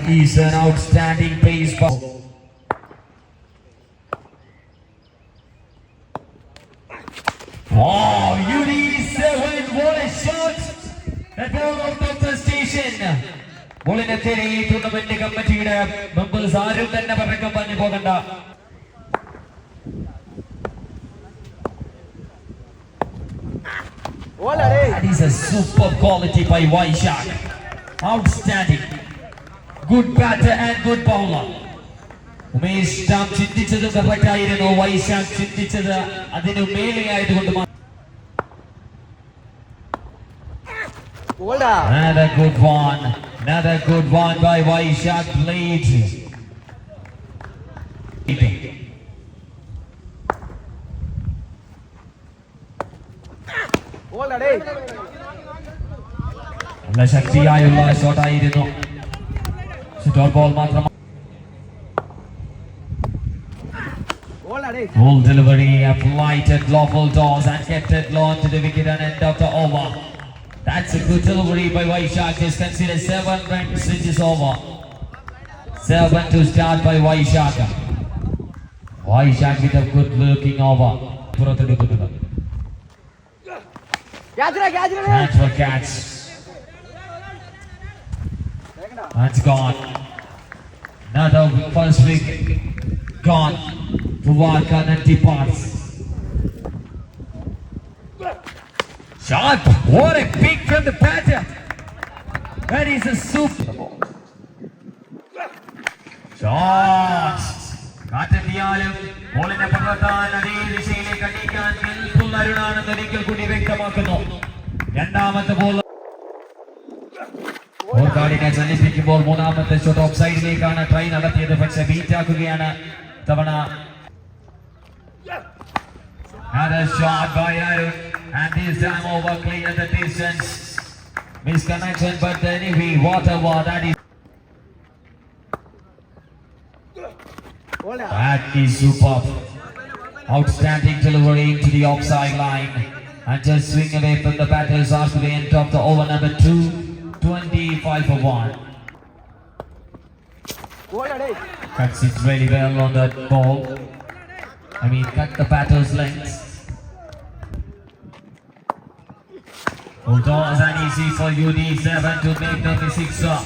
That is an outstanding pace ball. Oh, UD7, what a shot! At ball out of the station. ബോളിനെ തേടി ഈ tournament കമ്മിറ്റിയുടെ members ആരും തന്നെ പഴക്കം പറഞ്ഞു പോകണ്ട That is a super quality by Vaishak. Outstanding. Good batter and good bowler Umesh ടാം ചിന്തിച്ചത് correct ആയിരുന്നു. വൈശാഖ് ചിന്തിച്ചത് അതിന് മേലെയായതുകൊണ്ട്. Another good one. Another good one by Vaishak ഡേയ്. നല്ല ശക്തിയായുള്ള ഷോട്ടായിരുന്നു ഡോട്ട് ബോൾ മാത്രം Boulder, day. Full delivery, applied at lawful doors and kept it long to the wicket and end of the over. That's a good delivery by Vaishak. Is considered seven runs in this over. Seven to start by Vaishak. Vaishak with a good looking over. പുറത്തെടുക്കുന്നത് Catch ഇടാ, catch ഇടാ, ഡേയ്. Catch for catch. That's gone. Another first wicket gone. Fuad Khan departs. Shot! What a pick from the batter! That is a super. Shot! കാറ്റെത്തിയാലും ബോളിനെ പകർത്താൻ അതേ ദിശയിലേക്ക് അടിക്കാൻ നിൽപ്പുള്ള അരുണാണെന്ന് ഒരിക്കൽ കൂടി വ്യക്തമാക്കുന്നു രണ്ടാമത്തെ ബോൾ ഓർക്കാടിനെ ചലിപ്പിക്കുമ്പോൾ മൂന്നാമത്തെ ഷോട്ട് ഓഫ് സൈഡിലേക്കാണ് ട്രൈ നടത്തിയത് പക്ഷെ ബീറ്റാക്കുകയാണ് തവണ Had a shot by Arun and this time over clear the distance. Misconnection, but anyway, whatever that is. Boulder. That is superb. Outstanding delivery to the offside line. And just swing away from the batters after the end of the over number two. 25 for 1. Cuts it really well on that ball. I mean, cut the batter's length. Toss and easy for UD7 to make the sixer.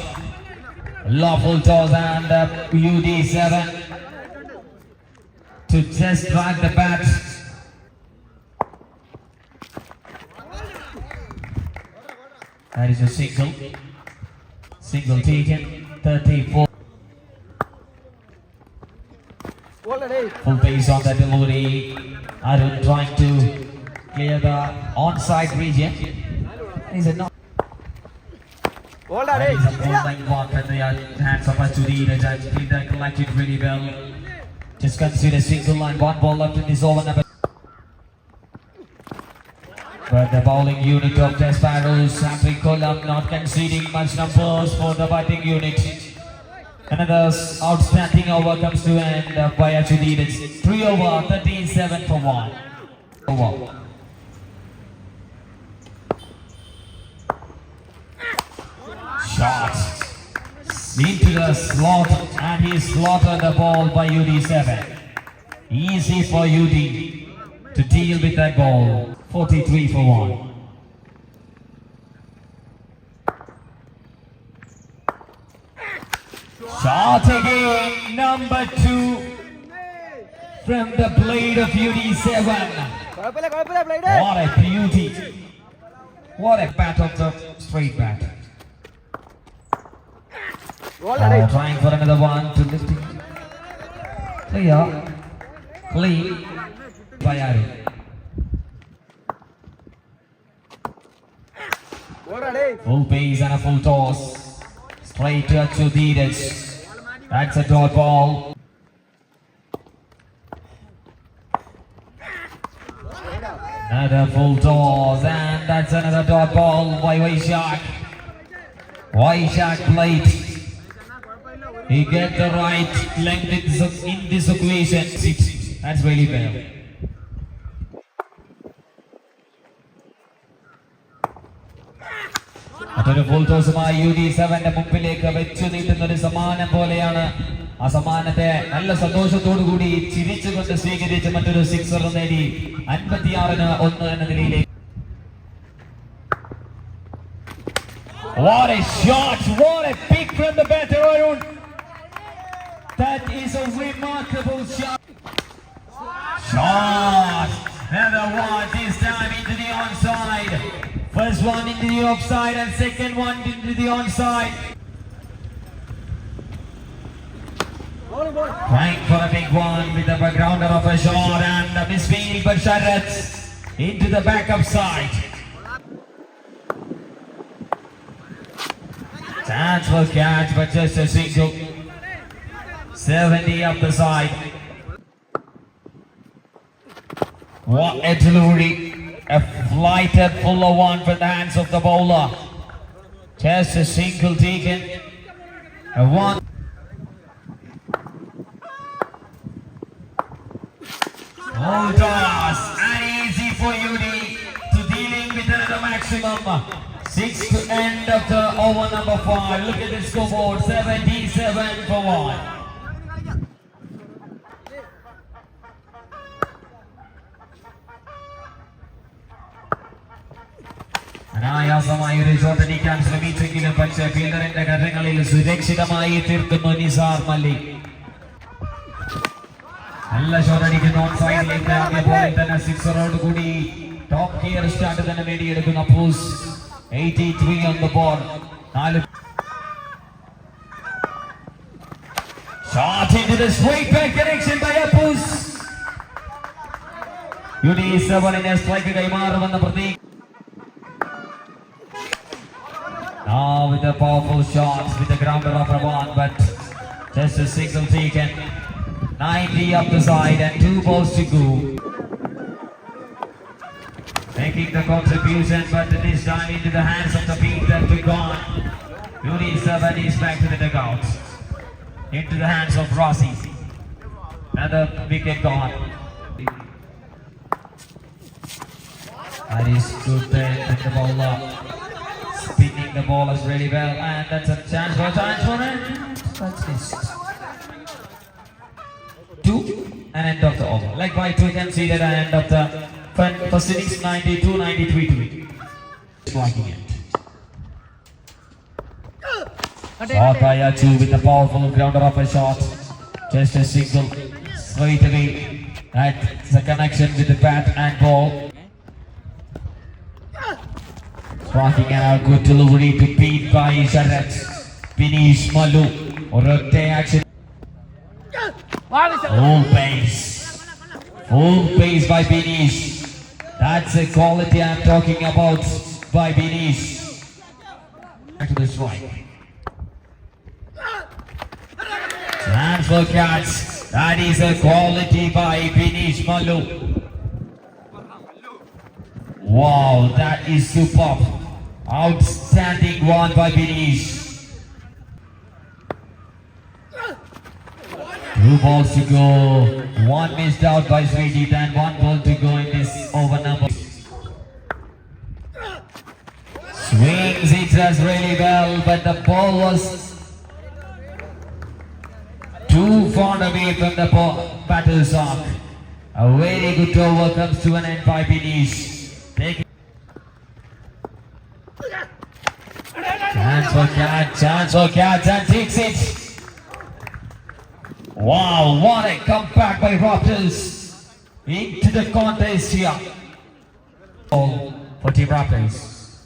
Lawful toss and uh, UD7 to just drag the bat. That is a single. Single taken, 34. Full pace on that delivery. Arun trying to clear the onside region. He said no. Hold on, hey. Holding block and they are hands up to the judge. Did that collected really well. Just consider single line, one ball left in this over number. But the bowling unit of the Sparrows, Happy Column not conceding much numbers for the batting unit. Another outstanding over comes to end by Achudi. It's 3 over 37 for 1. Over. Shot into the slot and he slaughtered the ball by UD7. Easy for UD to deal with that ball. 43 for 1. Shot again, number 2 from the blade of UD7. What a beauty. What a bat of the straight bat. Uh, trying for another one to lift it. Clear. Clean. By Ari. Full pace and a full toss. Straight to Achudidis. That's a dot ball. Another full toss and that's another dot ball by Vaishak. Vaishak played. He get the right length in this, this equation. Six. That's really well. മറ്റൊരു full ടോസുമായി U D സെവന്റെ മുമ്പിലേക്ക് വെച്ചു നീട്ടുന്ന ഒരു സമ്മാനം പോലെയാണ് ആ സമ്മാനത്തെ നല്ല സന്തോഷത്തോടു കൂടി ചിരിച്ചുകൊണ്ട് സ്വീകരിച്ച് മറ്റൊരു സിക്സർ നേടി അൻപത്തിയാറിന് ഒന്ന് എന്ന നിലയിലേക്ക് What a shot! What a pick from the batter, Arun! That is a remarkable shot. Shot! Another one, this time into the onside. First one into the offside and second one into the onside. Trying for a big one with a backgrounder of a shot and a misfield but Sharad into the back of side. Chance for catch but just a single. 70 up the side. What a delivery. A flighted fuller one from the hands of the bowler. Just a single taken. A one. Oh, toss. And easy for UD to dealing with another maximum. Six to end of the over number five. Look at the scoreboard. 77 for one. അനായാസമായി ഒരു shot ശ്രമിച്ചെങ്കിലും പക്ഷേ ഫീൽഡറിന്റെ കരങ്ങളിൽ സുരക്ഷിതമായി തീർക്കുന്നു നിസാർ മല്ലിക് നല്ല shot സൈഡിലേക്ക് ആദ്യ ബോളിൽ തന്നെ സിക്സറോട് കൂടി. ടോപ്പ് ഗിയർ സ്റ്റാർട്ട് തന്നെ നേടിയെടുക്കുന്ന അപ്പൂസ് 83 ഓൺ ദി ബോൾ നാല് Shot into the straight back connection by. UD സെവനിനെ strike കൈമാറുമെന്ന പ്രതീക്ഷ Now with the powerful shots with the grounder of Ravan, but just a single taken. 90 up the side and two balls to go. Making the contribution, but this time into the hands of the beat that took on. Uni 7 is back to the dugout. Into the hands of Rossi. Another wicket gone. That is good there the bowler. Spinning the ball is really well, and that's a chance for a chance for it. That's missed. Two and end of the over. Like by two, you can see that I end of the first innings 92 93 to it. Striking it. Shot by Achu with a powerful grounder of a shot. Just a single straight away. That's the connection with the bat and ball. Striking and a good delivery to beat by Sharat. Finish Malu. ഒരൊറ്റ action. Full pace. Full pace by Binish. That's the quality I'm talking about by Binish. Back to the strike. Chance for catch. That is a quality by Binish Malu. Wow, that is superb. Outstanding one by Binish. Two balls to go. One missed out by Sweetie and one ball to go in this over number. Swings it does really well, but the ball was too far away from the ball, arc. A very good over comes to an end by Binish. For catch, and takes it. Wow, what a comeback by Raptors into the contest here. All for Team Raptors.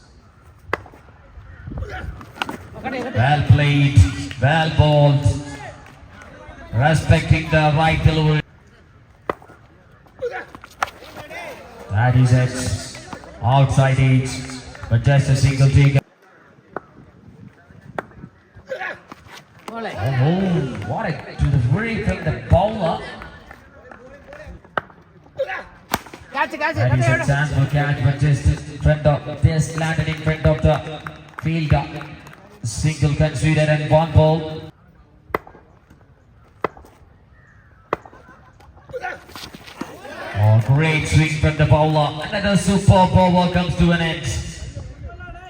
Well played, well bowled, respecting the right delivery. That is it. Outside edge, but just a single take. Oh, what a delivery from the bowler. Catch, catch, and he's a chance for catch, but just in front of this landed in front of the fielder. Single conceded and one ball. Oh, great swing from the bowler. Another superb bowler comes to an end.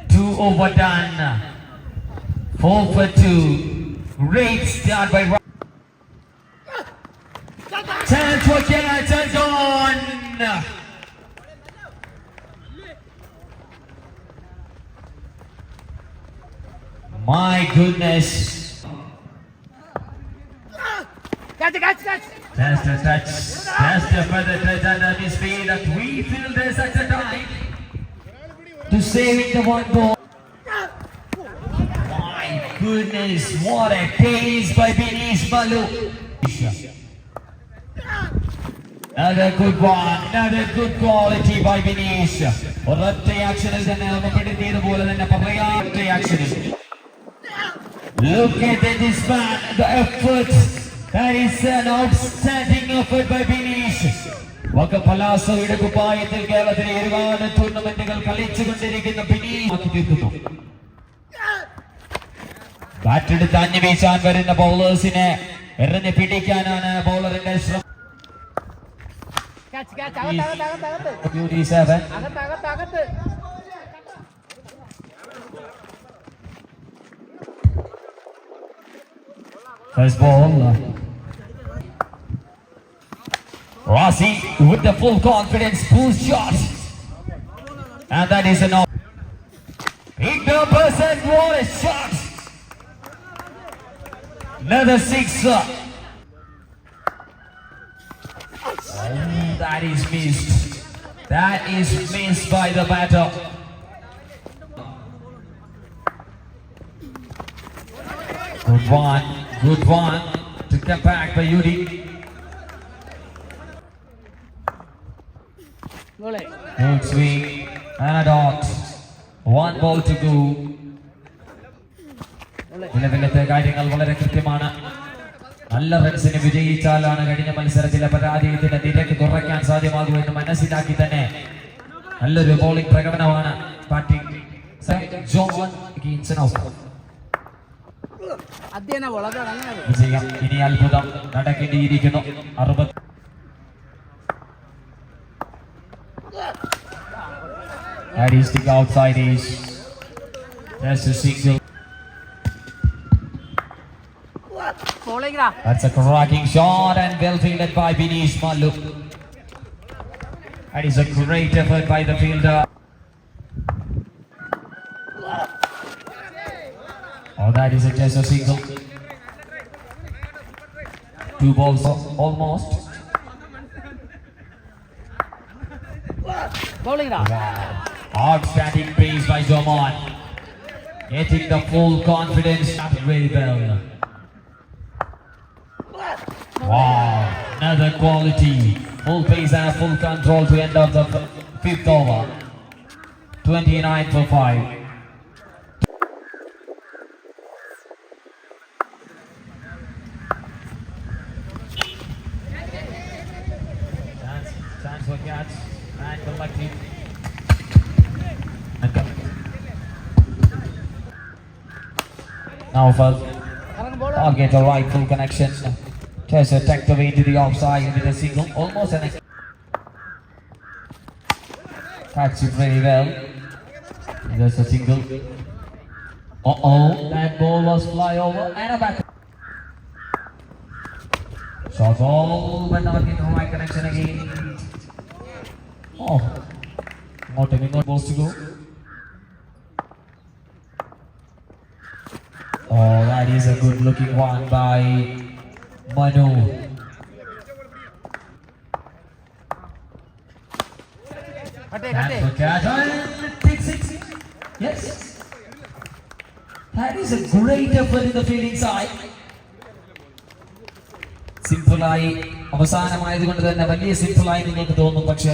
Two overdone. Four for two. Great start by Ra- Turn for Kenneth and gone. My goodness. Catch catch catch. Just a touch, just a further touch under the speed that we feel there's such a time to saving the one ball. Goodness, what a case by Benish Balu. Another good one, another good quality by Benish. ഒരൊറ്റ ആക്ഷനിൽ തന്നെ ഓർമ്മപ്പെടുത്തിയതുപോലെ തന്നെ പറയാത്ത ആക്ഷനിൽ Look at this man, the effort. That is an outstanding effort by Binish. വകപലാസയുടെ കുപ്പായത്തിൽ കേരളത്തിലെ ഒരുപാട് ടൂർണമെന്റുകൾ കളിച്ചുകൊണ്ടിരിക്കുന്ന ബിനീഷ് ആക്കി തീർക്കുന്നു ബാറ്റെടുത്ത് അഞ്ഞു വീശാൻ വരുന്ന ബൗളേഴ്സിനെ എറിഞ്ഞ് പിടിക്കാനാണ് ബൗളറിന്റെ ശ്രമം Catch, catch. അകത്ത്, അകത്ത്, അകത്ത്, അകത്ത്. Beauty seven. അകത്ത്, അകത്ത്, അകത്ത്. First ball. Rossi with the full confidence boost shot. And that is enough. Hit the person, what a shot. Another sixer. Oh, that is missed. That is missed by the batter. Good one, good one to come back by Yuri. Good swing and a dot. One ball to go. നിലവിലത്തെ കാര്യങ്ങൾ വളരെ കൃത്യമാണ്. നല്ല റൺസിന് വിജയിച്ചാലാണ് കഴിഞ്ഞ മത്സരത്തിലെ പരാജയത്തിന്റെ നിരക്ക് കുറയ്ക്കാൻ സാധ്യമാകുമെന്ന് മനസ്സിലാക്കി തന്നെ നല്ലൊരു ബോളിംഗ് പ്രകടനമാണ് ബാറ്റിംഗ് വിജയം ഇനി അത്ഭുതം നടക്കേണ്ടിയിരിക്കുന്നു. അറുപത് That is the outside is that's the single. That's a cracking shot and well fielded by Binish Malu. That is a great effort by the fielder. Oh, that is a just a single. Two balls almost. Bowling. Wow. Outstanding pace by Zomar. Getting the full confidence. Very well. another quality. Full pace and full control to end of the fifth over. 29 for 5. Now for get a right full connection. Tessa tucked away to the offside with a single, almost an catch it very well. There's a single. Uh oh, that ball was fly over and a back. Shot all but not in the right connection again. Oh, not any more balls to go. Oh, that is a good looking one by Manu. That is a great effort in the fielding side. സിംപിളായി അവസാനമായതുകൊണ്ട് തന്നെ വലിയ സിംപിളായി നിങ്ങൾക്ക് തോന്നും പക്ഷേ